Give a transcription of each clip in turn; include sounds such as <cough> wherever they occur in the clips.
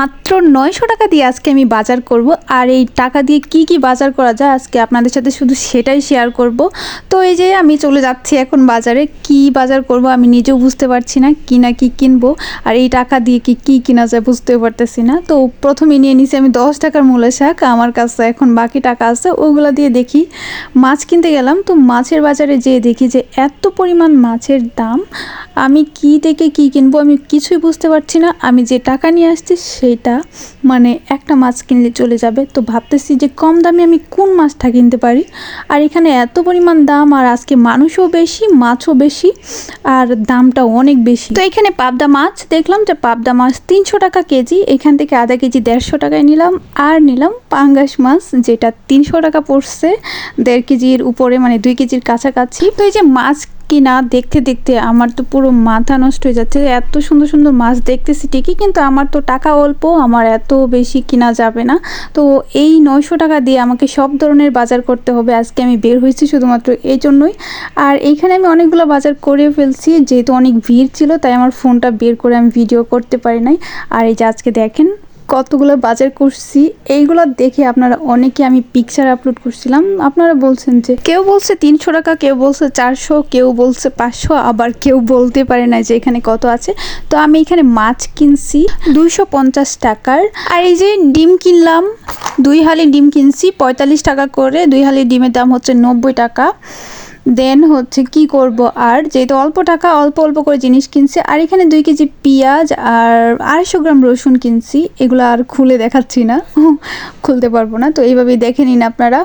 মাত্র নয়শো টাকা দিয়ে আজকে আমি বাজার করব। আর এই টাকা দিয়ে কি কি বাজার করা যায় আজকে আপনাদের সাথে শুধু সেটাই শেয়ার করব। তো এই যে আমি চলে যাচ্ছি এখন বাজারে, কি বাজার করব আমি নিজেও বুঝতে পারছি না, কি না কি কিনবো, আর এই টাকা দিয়ে কি কি কিনা যায় বুঝতেও পারতেছি না। তো প্রথমে নিয়ে নিছি আমি দশ টাকার মূল্য শাক, আমার কাছে এখন বাকি টাকা আছে, ওগুলো দিয়ে দেখি। মাছ কিনতে গেলাম, তো মাছের বাজারে যেয়ে দেখি যে এত পরিমাণ মাছের দাম। আমি কি থেকে কি কিনবো আমি কিছুই বুঝতে পারছি না, আমি যে টাকা নিয়ে আসছি সেটা মানে একটা মাছ কিনলে চলে যাবে। তো ভাবতেছি যে কম দামে আমি কোন মাছটা কিনতে পারি? আর এখানে এত পরিমাণ দাম, আর আজকে মানুষও বেশি, মাছও বেশি, আর দামটা অনেক বেশি। তো এখানে পাবদা মাছ, দেখলাম যে পাবদা মাছ তিনশো টাকা কেজি, এখান থেকে আধা কেজি দেড়শো টাকায় নিলাম, আর নিলাম পাঙ্গাস মাছ, যেটা তিনশো টাকা পড়ছে, দেড় কেজির উপরে মানে দুই কেজির কাছাকাছি। তো এই যে মাছ কিনা দেখতে দেখতে আমার তো পুরো মাথা নষ্ট হয়ে যাচ্ছে। এত সুন্দর সুন্দর মাছ দেখতেছি ঠিকই, কিন্তু আমার তো টাকা অল্প, আমার এত বেশি কিনা যাবে না। তো এই নয়শো টাকা দিয়ে আমাকে সব ধরনের বাজার করতে হবে। আজকে আমি বের হয়েছি শুধুমাত্র এই জন্যই। আর এইখানে আমি অনেকগুলো বাজার করে ফেলছি, যেহেতু অনেক ভিড় ছিল, তাই আমার ফোনটা বের করে আমি ভিডিও করতে পারি নাই। আর এই যে আজকে দেখেন কতগুলো বাজার করছি, এইগুলো দেখে আপনারা অনেকে আমি পিকচার আপলোড করছিলাম। আপনারা বলছেন যে, কেউ বলছে তিনশো টাকা, কেউ বলছে চারশো, কেউ বলছে পাঁচশো, আবার কেউ বলতে পারে না যে এখানে কত আছে। তো আমি এখানে মাছ কিনছি দুইশো পঞ্চাশ টাকার। আর এই যে ডিম কিনলাম, দুই হালি ডিম কিনছি, পঁয়তাল্লিশ টাকা করে, দুই হালি ডিমের দাম হচ্ছে নব্বই টাকা। দেন হচ্ছে কি করব আর? যেহেতু অল্প টাকা, অল্প অল্প করে জিনিস কিনছি, আর এখানে দুই কেজি পেঁয়াজ আর আড়াইশো গ্রাম রসুন কিনছি। এগুলো আর খুলে দেখাচ্ছি না। <laughs> খুলতে পারব না। তো এইভাবেই দেখে নিন আপনারা।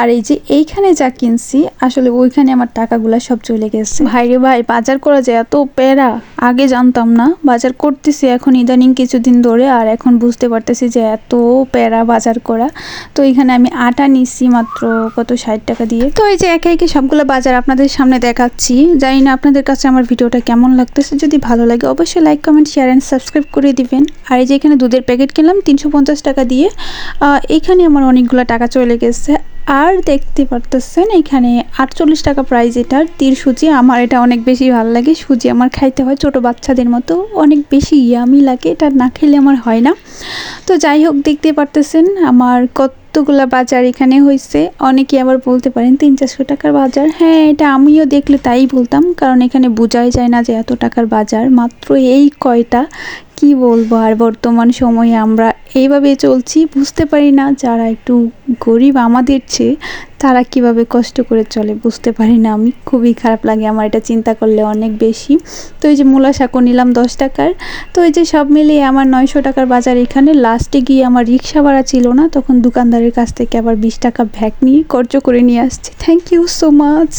আর এই যে এইখানে যা কিনছি, আসলে ওইখানে আমার টাকাগুলো সব চলে গেছে। ভাই রে ভাই, বাজার করা যায় এত প্যারা, আগে জানতাম না। বাজার করতেছি এখন ইদানিং কিছুদিন ধরে আর এখন বুঝতে পারতেছি যে এত প্যারা বাজার করা। তো এখানে আমি আটা নিছি মাত্র কত, ষাট টাকা দিয়ে। তো এই যে একে একে সবগুলো বাজার আপনাদের সামনে দেখাচ্ছি। জানি না আপনাদের কাছে আমার ভিডিওটা কেমন লাগতেছে। যদি ভালো লাগে অবশ্যই like comment share and subscribe করে দিবেন। আর এই যে এখানে দুধের প্যাকেট কিনলাম তিনশো পঞ্চাশ টাকা দিয়ে। এখানে আমার অনেকগুলো টাকা চলে গেছে। আর দেখতে পারতেছেন, এখানে আটচল্লিশ টাকা প্রাইস এটার তীর সুজি। আমার এটা অনেক বেশি ভালো লাগে, সুজি আমার খাইতে হয় ছোট বাচ্চাদের মতো, অনেক বেশি ইয়ামি লাগে, এটা না খেলে আমার হয় না। তো যাই হোক, দেখতে পারতেছেন আমার কতগুলা বাজার এখানে হয়েছে অনেকে আবার বলতে পারেন তিন চারশো টাকার বাজার। হ্যাঁ এটা আমিও দেখলে তাই বলতাম, কারণ এখানে বোঝাই যায় না যে এত টাকার বাজার। মাত্র এই কয়টা কি বলব? আর বর্তমান সময়ে আমরা এইভাবে চলছি, বুঝতে পারি না যারা একটু গরিব আমাদের চেয়ে, তারা কীভাবে কষ্ট করে চলে বুঝতে পারি না। আমি খুবই খারাপ লাগে আমার এটা চিন্তা করলে অনেক বেশি। তো এই যে মূলা শাকও নিলাম দশ টাকার। তো এই যে সব মিলিয়ে আমার নয়শো টাকার বাজার এখানে। লাস্টে গিয়ে আমার রিক্সা ভাড়া ছিল না, তখন দোকানদারের কাছ থেকে আবার বিশ টাকা ভ্যাক নিয়ে খরচ করে নিয়ে আসছি। Thank you so much